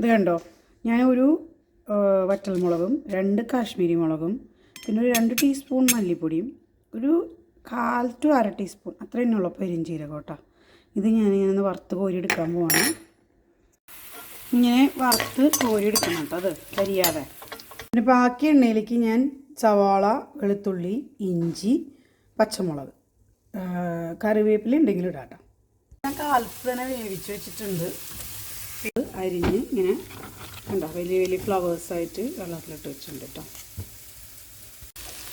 ഇത് കണ്ടോ? ഞാൻ ഒരു വറ്റൽമുളകും രണ്ട് കാശ്മീരി മുളകും പിന്നെ ഒരു രണ്ട് ടീസ്പൂൺ മല്ലിപ്പൊടിയും ഒരു കാൽ ടു അര ടീസ്പൂൺ അത്ര തന്നെയുള്ള പെരിഞ്ചീരകം കേട്ടോ. ഇത് ഞാനിങ്ങനെ ഒന്ന് വറുത്ത് കോരിയെടുക്കാൻ പോവാണ്. ഇങ്ങനെ വറുത്ത് കോരിയെടുക്കണം കേട്ടോ അത് കരിയാതെ. പിന്നെ ബാക്കി എണ്ണയിലേക്ക് ഞാൻ സവാള വെളുത്തുള്ളി ഇഞ്ചി പച്ചമുളക് കറിവേപ്പില ഉണ്ടെങ്കിലും ഇടാട്ടോ ഞാൻ കാലത്ത് തന്നെ വേവിച്ച് വെച്ചിട്ടുണ്ട്. അരിഞ്ഞ് ഇങ്ങനെ കണ്ടോ വലിയ വലിയ ഫ്ലവേഴ്സായിട്ട് വെള്ളത്തിലിട്ട് വെച്ചിട്ടുണ്ട് കേട്ടോ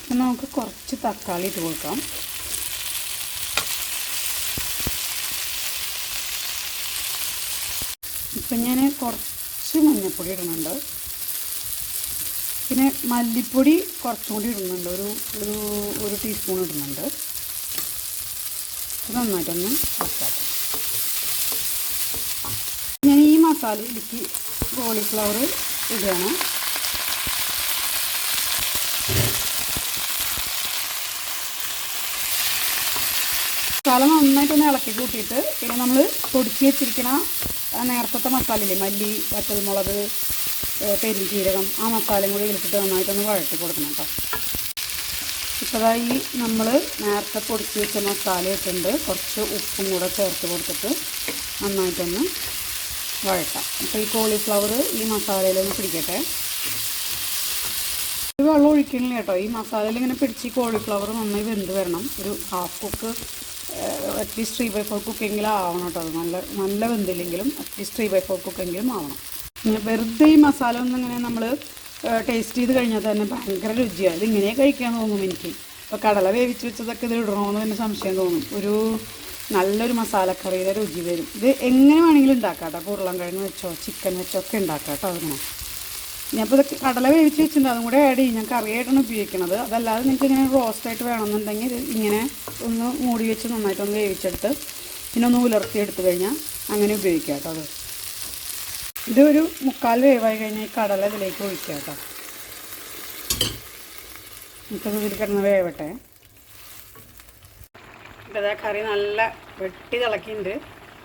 അപ്പം നമുക്ക് കുറച്ച് തക്കാളി ഇട്ട് കൊടുക്കാം. ഇപ്പം ഞാൻ കുറച്ച് മഞ്ഞൾപ്പൊടി ഇടുന്നുണ്ട്. പിന്നെ മല്ലിപ്പൊടി കുറച്ചും കൂടി ഇടുന്നുണ്ട്. ഒരു ഒരു ഒരു ടീസ്പൂൺ ഇടുന്നുണ്ട്. നന്നായിട്ടൊന്ന് വറുത്താക്കാം. ഞാൻ ഇടുക്ക് കോളിഫ്ലവർ ഇടുകയാണ് മസാല നന്നായിട്ടൊന്ന് ഇളക്കി കൂട്ടിയിട്ട് പിന്നെ നമ്മൾ പൊടിച്ച് വെച്ചിരിക്കുന്ന നേരത്തെ മസാലയില്ലേ മല്ലി വറ്റൽമുളക് പെരുംജീരകം ആ മസാലയും കൂടി ഇതിലിട്ടിട്ട് നന്നായിട്ടൊന്ന് വഴറ്റി കൊടുക്കണം കേട്ടോ. ഇപ്പോഴായി നമ്മൾ നേരത്തെ പൊടിച്ച് വെച്ച മസാല ഇട്ടുണ്ട് കുറച്ച് ഉപ്പും കൂടെ ചേർത്ത് കൊടുത്തിട്ട് നന്നായിട്ടൊന്ന് വഴട്ടാം അപ്പോൾ ഈ കോളിഫ്ലവർ ഈ മസാലയിലൊന്ന് പിടിക്കട്ടെ. ഒരു വെള്ളം ഒഴിക്കണില്ല കേട്ടോ. ഈ മസാലയിൽ ഇങ്ങനെ പിടിച്ച് കോളിഫ്ലവർ നന്നായി വെന്ത് വരണം. ഒരു half cook at least three by four കുക്കെങ്കിലും ആവണം കേട്ടോ. അത് നല്ല നല്ല വെന്തില്ലെങ്കിലും at least three by four കുക്കെങ്കിലും ആവണം. പിന്നെ വെറുതെ ഈ മസാല ഒന്നും ഇങ്ങനെ നമ്മൾ ടേസ്റ്റ് ചെയ്ത് കഴിഞ്ഞാൽ തന്നെ ഭയങ്കര രുചിയാണ് ഇതിങ്ങനെ കഴിക്കാൻ തോന്നും എനിക്ക്. ഇപ്പോൾ കടല വേവിച്ച് വെച്ചതൊക്കെ ഇത് ഇടണമെന്ന് തന്നെ സംശയം തോന്നും. ഒരു നല്ലൊരു മസാലക്കറിയുടെ രുചി വരും. ഇത് എങ്ങനെ വേണമെങ്കിലും ഉണ്ടാക്കാം കേട്ടോ ഉരുളൻകിഴങ്ങ് വെച്ചോ ചിക്കൻ വെച്ചോ ഒക്കെ ഉണ്ടാക്കാം കേട്ടോ അതിങ്ങനെ. ഞാനിപ്പോൾ ഇത് കടല വേവിച്ച് വെച്ചിട്ടുണ്ട്. അതും കൂടെ ആഡ് ചെയ്യും. ഞാൻ കറിയായിട്ടാണ് ഉപയോഗിക്കുന്നത് അതല്ലാതെ നിങ്ങൾക്ക് ഇങ്ങനെ റോസ്റ്റായിട്ട് വേണമെന്നുണ്ടെങ്കിൽ ഇങ്ങനെ ഒന്ന് മൂടി വെച്ച് നന്നായിട്ടൊന്ന് വേവിച്ചെടുത്ത് പിന്നെ ഒന്ന് ഉലർത്തി എടുത്തു കഴിഞ്ഞാൽ അങ്ങനെ ഉപയോഗിക്കാം കേട്ടോ അത് ഇതൊരു മുക്കാൽ വേവായി കഴിഞ്ഞാൽ ഈ കടല ഇതിലേക്ക് ഒഴിക്കാം കേട്ടോ നമുക്കത് ഇതിൽ കിടന്ന് വേവട്ടെ. ഇതാ കറി നല്ല വെട്ടി തിളക്കിയിട്ടുണ്ട്.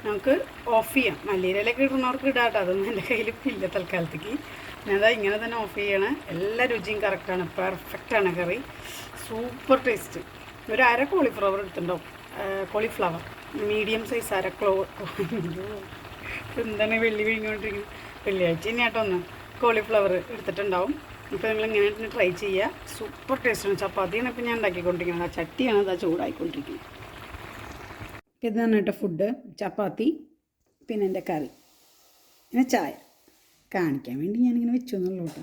നമുക്ക് ഓഫ് ചെയ്യാം. മല്ലിയിലൊക്കെ ഇടുന്നവർക്ക് ഇടാട്ടോ അതൊന്നും എന്റെ കയ്യിൽ ഇല്ല തൽക്കാലത്തേക്ക് ഞാനതാ ഇങ്ങനെ തന്നെ ഓഫ് ചെയ്യണേ. എല്ലാ രുചിയും കറക്റ്റാണ് പെർഫെക്റ്റാണ് കറി. സൂപ്പർ ടേസ്റ്റ് ഒരു അര കോളിഫ്ലവർ എടുത്തിട്ടുണ്ടാവും കോളിഫ്ലവർ മീഡിയം സൈസ് അര ക്ലോ എന്താണ് വെള്ളി വിഴിഞ്ഞുകൊണ്ടിരിക്കുന്നത് വെള്ളിയാഴ്ച ഇനി ആട്ടോ ഒന്ന് കോളിഫ്ലവർ എടുത്തിട്ടുണ്ടാവും. ഇപ്പോൾ നിങ്ങൾ ഇങ്ങനെ ട്രൈ ചെയ്യുക. സൂപ്പർ ടേസ്റ്റാണ് ചപ്പാത്തിയാണ് ഇപ്പോൾ ഞാൻ ഉണ്ടാക്കിക്കൊണ്ടിരിക്കുന്നത്. ആ ചട്ടിയാണ് അതാ ചൂടായിക്കൊണ്ടിരിക്കുന്നത്. ഇതാണ് കേട്ടോ ഫുഡ് ചപ്പാത്തി പിന്നെ എന്റെ കറി പിന്നെ ചായ. കാണിക്കാൻ വേണ്ടി ഞാനിങ്ങനെ വെച്ചു എന്നുള്ളൂ കേട്ടോ.